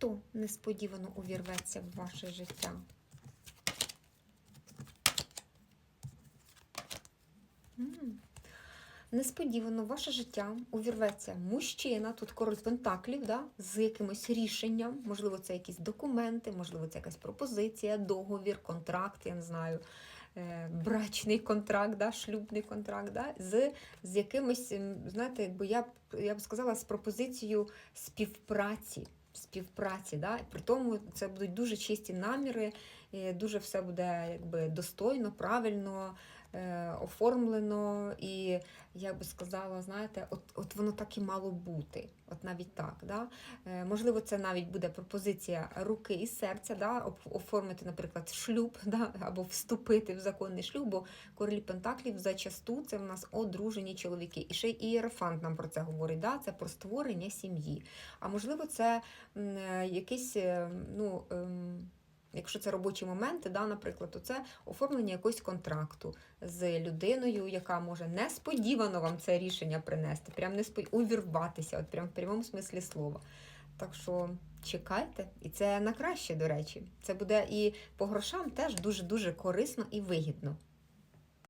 хто несподівано увірветься в ваше життя? Несподівано в ваше життя увірветься мужчина, тут король пентаклів, да, з якимось рішенням. Можливо, це якісь документи, можливо, це якась пропозиція, договір, контракт, я не знаю, е, брачний контракт, да, шлюбний контракт, да, з, з якимось, знаєте, якби я, я б сказала, з пропозицією співпраці. Співпраці, да? при тому це будуть дуже чисті наміри, дуже все буде якби достойно, правильно е, оформлено, і я би сказала, знаєте, от, от воно так і мало бути. От навіть так. Да? Е, можливо, це навіть буде пропозиція руки і серця, да? оформити, наприклад, шлюб, да? або вступити в законний шлюб, бо королі Пентаклів зачасту це в нас одружені чоловіки. І ще й ієрофант нам про це говорить. Да? Це про створення сім'ї. А можливо, це е, якийсь, е, ну. Якщо це робочі моменти, да, наприклад, то це оформлення якогось контракту з людиною, яка може несподівано вам це рішення принести, прям неспо... увірватися, от прям в прямому смислі слова. Так що чекайте, і це на краще, до речі. Це буде і по грошам теж дуже-дуже корисно і вигідно.